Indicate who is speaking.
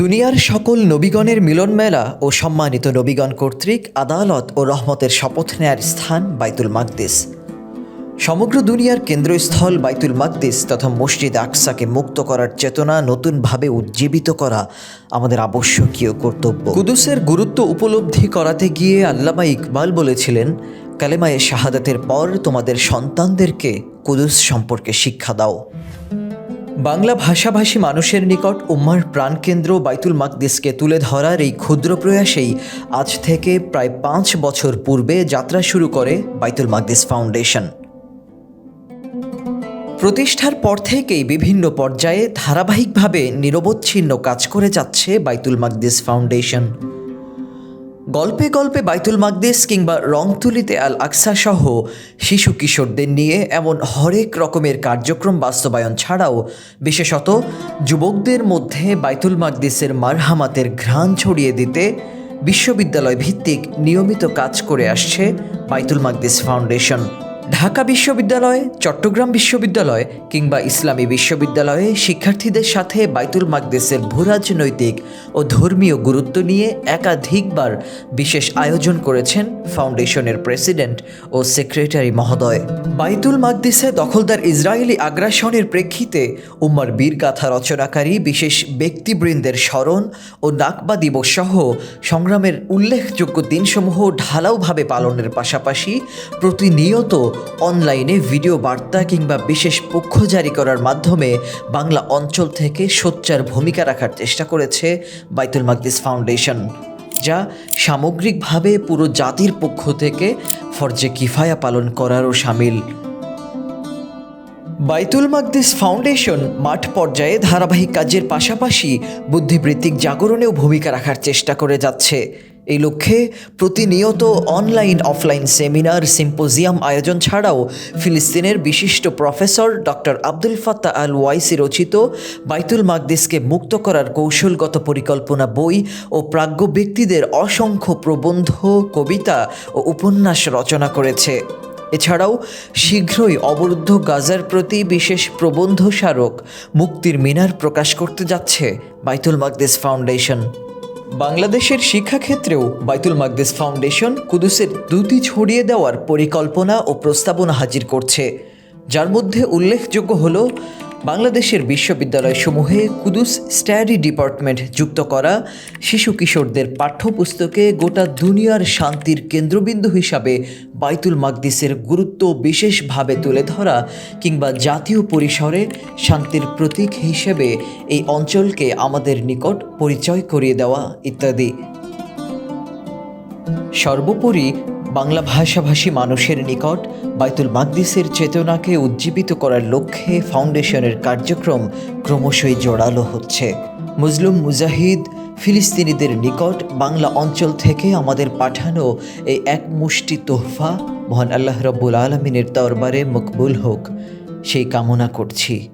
Speaker 1: দুনিয়ার সকল নবীগণের মিলন মেলা ও সম্মানিত নবীগণ কর্তৃক আদালত ও রহমতের শপথ নেয়ার স্থান বাইতুল মাকদিস। সমগ্র দুনিয়ার কেন্দ্রস্থল বাইতুল মাকদিস তথা মসজিদ আকসাকে মুক্ত করার চেতনা নতুনভাবে উজ্জীবিত করা আমাদের আবশ্যকীয় কর্তব্য। কুদুসের গুরুত্ব উপলব্ধি করাতে গিয়ে আল্লামা ইকবাল বলেছিলেন, কালেমায়ে শাহাদাতের পর তোমাদের সন্তানদেরকে কুদুস সম্পর্কে শিক্ষা দাও। বাংলা ভাষাভাষী মানুষের নিকট উম্মার প্রাণকেন্দ্র বাইতুল মাকদিসকে তুলে ধরার এই ক্ষুদ্র প্রয়াসেই আজ থেকে প্রায় পাঁচ বছর পূর্বে যাত্রা শুরু করে বাইতুল মাকদিস ফাউন্ডেশন। প্রতিষ্ঠার পর থেকেই বিভিন্ন পর্যায়ে ধারাবাহিকভাবে নিরবচ্ছিন্ন কাজ করে যাচ্ছে বাইতুল মাকদিস ফাউন্ডেশন। গল্পে গল্পে বাইতুল মাকদেশ কিংবা রংতুলিতে আল আকসা সহ শিশু কিশোরদের নিয়ে এমন হরেক রকমের কার্যক্রম বাস্তবায়ন ছাড়াও বিশেষত যুবকদের মধ্যে বাইতুল মাকদেশের মারহামাতের ঘ্রাণ ছড়িয়ে দিতে বিশ্ববিদ্যালয় ভিত্তিক নিয়মিত কাজ করে আসছে বাইতুল মাকদেশ ফাউন্ডেশন। ঢাকা বিশ্ববিদ্যালয়, চট্টগ্রাম বিশ্ববিদ্যালয় কিংবা ইসলামী বিশ্ববিদ্যালয়ে শিক্ষার্থীদের সাথে বাইতুল মাকদেসের ভূরাজনৈতিক ও ধর্মীয় গুরুত্ব নিয়ে একাধিকবার বিশেষ আয়োজন করেছেন ফাউন্ডেশনের প্রেসিডেন্ট ও সেক্রেটারি মহোদয়। বাইতুল মাকদিসে দখলদার ইসরায়েলি আগ্রাসনের প্রেক্ষিতে উম্মার বীরগাথা রচনাকারী বিশেষ ব্যক্তিবৃন্দের স্মরণ ও নাকবা দিবস সহ সংগ্রামের উল্লেখযোগ্য দিনসমূহ ঢালাওভাবে পালনের পাশাপাশি প্রতিনিয়ত অনলাইনে ভিডিও বার্তা কিংবা বিশেষ পক্ষ জারি করার মাধ্যমে বাংলা অঞ্চল থেকে সোচ্চার ভূমিকা রাখার চেষ্টা করেছে বাইতুল মাকদিস ফাউন্ডেশন, যা সামগ্রিকভাবে পুরো জাতির পক্ষ থেকে ফরজে কিফায়া পালন করারও সামিল। বাইতুল মাকদিস ফাউন্ডেশন মাঠ পর্যায়ে ধারাবাহিক কাজের পাশাপাশি বুদ্ধিবৃত্তিক জাগরণেও ভূমিকা রাখার চেষ্টা করে যাচ্ছে। এই লক্ষ্যে প্রতিনিয়ত অনলাইন, অফলাইন সেমিনার, সিম্পোজিয়াম আয়োজন ছাড়াও ফিলিস্তিনের বিশিষ্ট professor doctor Abdul Fattah Al Owaisi রচিত বাইতুল মাকদিসকে মুক্ত করার কৌশলগত পরিকল্পনা বই ও প্রাজ্ঞ ব্যক্তিদের অসংখ্য প্রবন্ধ, কবিতা ও উপন্যাস রচনা করেছে। এছাড়াও শীঘ্রই অবরুদ্ধ গাজার প্রতি বিশেষ প্রবন্ধ স্মারক মুক্তির মিনার প্রকাশ করতে যাচ্ছে বাইতুল মাকদিস ফাউন্ডেশন। বাংলাদেশের শিক্ষাক্ষেত্রেও বাইতুল মাকদিস ফাউন্ডেশন কুদুসের দুটি ছড়িয়ে দেওয়ার পরিকল্পনা ও প্রস্তাবনা হাজির করছে। যার মধ্যে উল্লেখযোগ্য হল বাংলাদেশের বিশ্ববিদ্যালয়সমূহে কুদুস স্টাডি ডিপার্টমেন্ট যুক্ত করা শিশু কিশোরদের পাঠ্যপুস্তকে গোটা দুনিয়ার শান্তির কেন্দ্রবিন্দু হিসাবে বাইতুল মাকদিসের গুরুত্ব বিশেষভাবে তুলে ধরা কিংবা জাতীয় পরিসরে শান্তির প্রতীক হিসেবে এই অঞ্চলকে আমাদের নিকট পরিচয় করিয়ে দেওয়া ইত্যাদি। সর্বোপরি বাংলা ভাষাভাষী মানুষের নিকট বাইতুল মাকদিসের চেতনাকে উজ্জীবিত করার লক্ষ্যে ফাউন্ডেশনের কার্যক্রম ক্রমশই জোরালো হচ্ছে। মুসলিম মুজাহিদ ফিলিস্তিনিদের নিকট বাংলা অঞ্চল থেকে আমাদের পাঠানো এই এক মুষ্টি তোহফা মহান আল্লাহ রব্বুল আলমিনের দরবারে মকবুল হোক। সেই কামনা করছি।